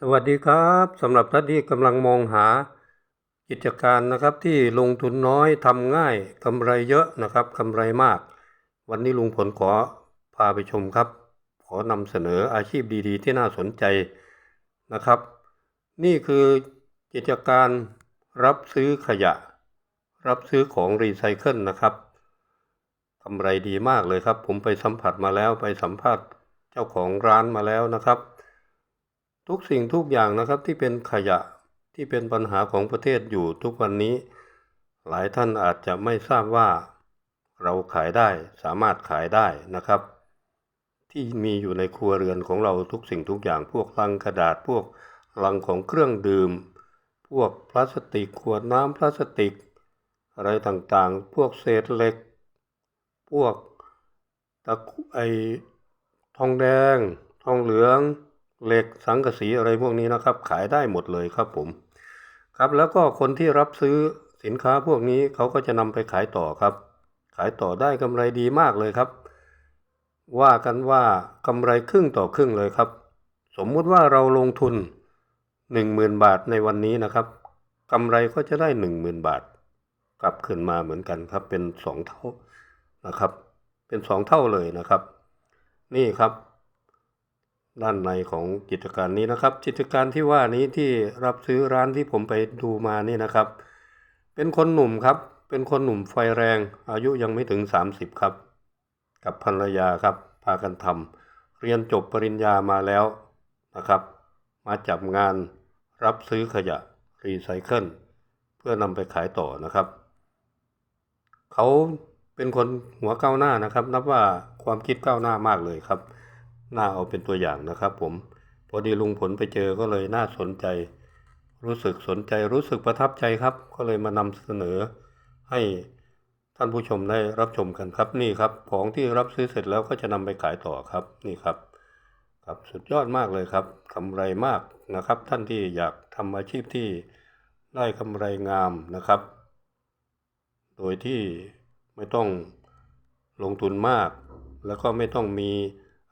สวัสดีครับสำหรับท่านที่กำลังมองหากิจการนะครับที่ลงทุนน้อยทำง่ายกำไรเยอะนะครับกำไรมาก วันนี้ลุงผลขอพาไปชมครับ ขอนำเสนออาชีพดีๆ ที่น่าสนใจนะครับ นี่คือกิจการรับซื้อขยะ รับซื้อของรีไซเคิลนะครับกำไรดีมากเลยครับ ผมไปสัมผัสมาแล้วไปสัมภาษณ์เจ้าของร้านมาแล้วนะครับ ทุกสิ่งทุกอย่างนะครับที่เป็นขยะที่เป็นปัญหาของประเทศอยู่ทุกวันนี้ หลายท่านอาจจะไม่ทราบว่า เราขายได้สามารถขายได้นะครับ ที่มีอยู่ในครัวเรือนของเราทุกสิ่งทุกอย่างพวกลังกระดาษพวกลังของเครื่องดื่ม พวกพลาสติกขวดน้ำพลาสติก อะไรต่างๆ พวกเศษเหล็ก พวกตะกุไอทองแดง ทองเหลือง เหล็กสังกะสีอะไรพวกนี้นะครับ ขายได้หมดเลยครับผมครับแล้วก็คนที่รับซื้อสินค้าพวกนี้เขาก็จะนำไปขายต่อครับ ขายต่อได้กำไรดีมากเลยครับ ว่ากันว่ากำไรครึ่งต่อครึ่งเลยครับ สมมุติว่าเราลงทุนหนึ่งหมื่นบาทในวันนี้นะครับกำไรก็จะได้หนึ่งหมื่นบาท กลับคืนมาเหมือนกันครับ เป็นสองเท่านะครับ เป็นสองเท่าเลยนะครับ นี่ครับ ด้านในของกิจการนี้นะครับ กิจการที่ว่านี้ที่รับซื้อร้านที่ผมไปดูมานี่นะครับ เป็นคนหนุ่มครับ เป็นคนหนุ่มไฟแรง อายุยังไม่ถึง 30 ครับ กับภรรยาครับ พากันทำเรียนจบปริญญามาแล้วนะครับ มาจับงานรับซื้อขยะรีไซเคิลเพื่อนำไปขายต่อนะครับ เขาเป็นคนหัวก้าวหน้านะครับ นับว่าความคิดก้าวหน้ามากเลยครับ น่าเอาเป็นตัวอย่างนะครับผมพอดีลุงผลไปเจอก็เลยน่าสนใจ รู้สึกสนใจรู้สึกประทับใจครับ ก็เลยมานำเสนอให้ท่านผู้ชมได้รับชมกันครับนี่ครับ ของที่รับซื้อเสร็จแล้วก็จะนำไปขายต่อครับนี่ครับ ครับสุดยอดมากเลยครับกำไรมากนะครับ ท่านที่อยากทำอาชีพที่ได้กำไรงามนะครับ โดยที่ไม่ต้องลงทุนมาก แล้วก็ไม่ต้องมี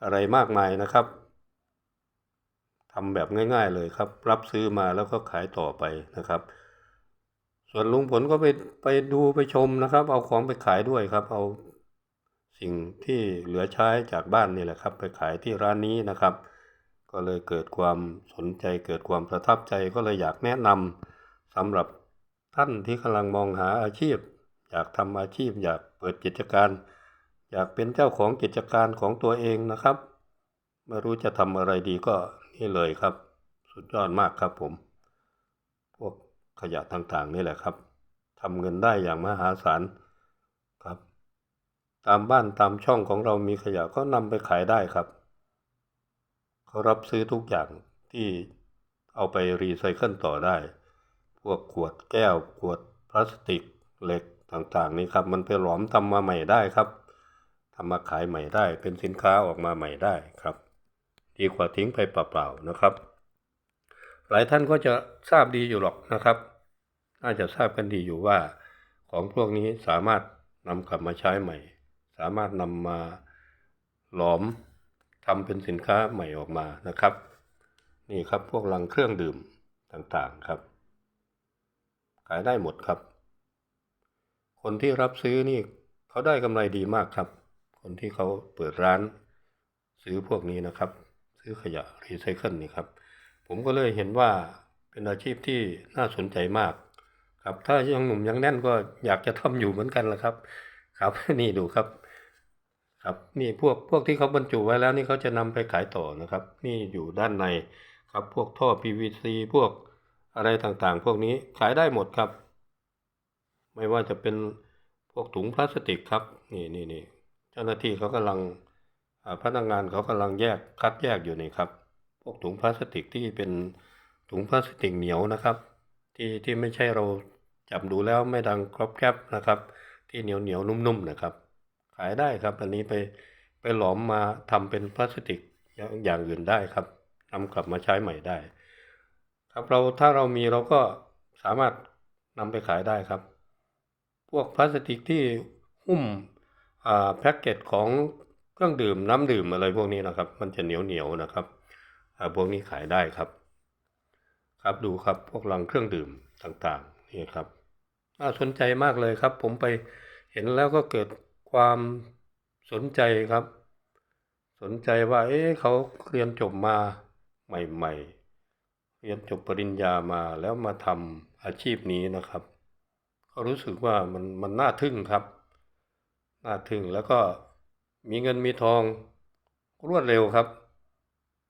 อะไรมากมายนะครับทำแบบง่าย ๆเลยครับ รับซื้อมาแล้วก็ขายต่อไปนะครับ ส่วนลุงผลก็ไปไปดูไปชมนะครับ เอาของไปขายด้วยครับ เอาสิ่งที่เหลือใช้จากบ้านนี่แหละครับ ไปขายที่ร้านนี้นะครับ ก็เลยเกิดความสนใจเกิดความประทับใจก็เลยอยากแนะนำสำหรับท่านที่กำลังมองหาอาชีพ อยากทำอาชีพ อยากเปิดกิจการ อยากเป็นเจ้าของกิจการของตัวเองนะครับ ไม่รู้จะทำอะไรดีก็นี่เลยครับ สุดยอดมากครับผม พวกขยะต่างๆนี่แหละครับทำเงินได้อย่างมหาศาลครับ ตามบ้านตามช่องของเรามีขยะก็นำไปขายได้ครับเขารับซื้อทุกอย่างที่เอาไปรีไซเคิลต่อได้ พวกขวดแก้ว ขวดพลาสติกเหล็กต่างๆ นี่ครับ มันไปหลอมทำมาใหม่ได้ครับ ทำมาขายใหม่ได้ เป็นสินค้าออกมาใหม่ได้ครับ ดีกว่าทิ้งไปเปล่าๆนะครับ หลายท่านก็จะทราบดีอยู่หรอกนะครับ น่าจะทราบกันดีอยู่ว่า ของพวกนี้สามารถนำกลับมาใช้ใหม่ สามารถนำมาหลอมทำเป็นสินค้าใหม่ออกมานะครับ นี่ครับพวกลังเครื่องดื่มต่างๆครับ ขายได้หมดครับ คนที่รับซื้อนี่เขาได้กำไรดีมากครับ คนที่เขาเปิดร้าน ซื้อพวกนี้นะครับ ซื้อขยะรีไซเคิลนี่ครับ ผมก็เลยเห็นว่าเป็นอาชีพที่น่าสนใจมาก ครับ ถ้ายังหนุ่มยังแน่นก็อยากจะทำอยู่เหมือนกันละครับ ครับนี่ดูครับ ครับนี่พวกพวกที่เขาบรรจุไว้แล้วนี่เขาจะนำไปขายต่อนะครับ นี่อยู่ด้านในครับ พวกท่อ PVC พวกอะไรต่างๆ พวกนี้ขายได้หมดครับ ไม่ว่าจะเป็นพวกถุงพลาสติกครับ นี่นี่นี่ เจ้าหน้าที่เขากำลังพนักงานเขากำลังแยกคัดแยกอยู่นี่ครับ พวกถุงพลาสติกที่เป็นถุงพลาสติกเหนียวนะครับ ที่ที่ไม่ใช่เราจับดูแล้วไม่ดังครอบแคบนะครับ ที่เหนียวเหนียวนุ่มๆนะครับ ขายได้ครับ อันนี้ไปไปหลอมมาทำเป็นพลาสติกอย่างอย่างอื่นได้ครับนำกลับมาใช้ใหม่ได้ ครับเราถ้าเรามีเราก็สามารถนำไปขายได้ครับ พวกพลาสติกที่หุ้ม แพ็กเกจของเครื่องดื่มน้ำดื่มอะไรพวกนี้นะครับ มันจะเหนียวเหนียวๆนะครับพวกนี้ขายได้ครับ ครับดูครับพวกลังเครื่องดื่มต่างๆนี่ครับน่าสนใจมากเลยครับ ผมไปเห็นแล้วก็เกิดความสนใจครับ สนใจว่า เอ๊ะเขาเรียนจบมาใหม่ ๆ เรียนจบปริญญามาแล้วมาทำอาชีพนี้นะครับ ก็รู้สึกว่ามันมันน่าทึ่งครับ น่าทึ่งแล้วก็มีเงินมีทองรวดเร็วครับ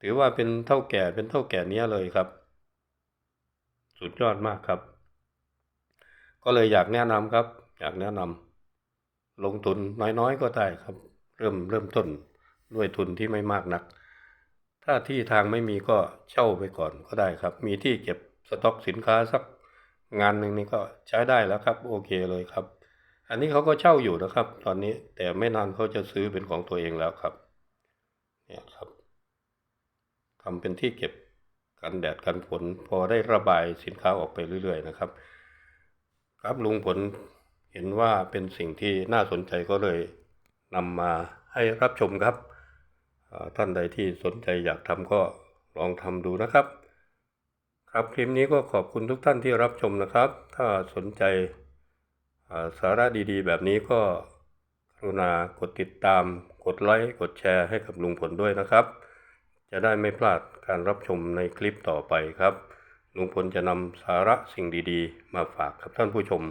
ถือว่าเป็นเท่าแก่เป็นเท่าแก่เนี้ยเลยครับ สุดยอดมากครับ ก็เลยอยากแนะนำครับ อยากแนะนำลงทุนน้อยๆก็ได้ครับ เริ่มเริ่มต้นด้วยทุนที่ไม่มากนัก ถ้าที่ทางไม่มีก็เช่าไปก่อนก็ได้ครับ มีที่เก็บสต็อกสินค้าสักงานหนึ่งนี่ก็ใช้ได้แล้วครับ โอเคเลยครับ อันนี้เขาก็เช่าอยู่นะครับ ตอนนี้แต่ไม่นานเขาจะซื้อเป็นของตัวเองแล้วครับ เนี่ยครับทำเป็นที่เก็บกันแดดกันฝนพอได้ระบายสินค้าออกไปเรื่อย ๆ นะครับ ครับลุงผลเห็นว่าเป็นสิ่งที่น่าสนใจก็เลยนำมาให้รับชมครับ ท่านใดที่สนใจอยากทำก็ลองทำดูนะครับ ครับคลิปนี้ก็ขอบคุณทุกท่านที่รับชมนะครับ ถ้าสนใจ สาระดีๆ แบบนี้ก็กรุณากดติดตาม กดไลค์ กดแชร์ให้กับลุงผลด้วยนะครับ จะได้ไม่พลาดการรับชมในคลิปต่อไปครับ ลุงพลจะนำสาระสิ่งดีๆ มาฝากกับท่านผู้ชม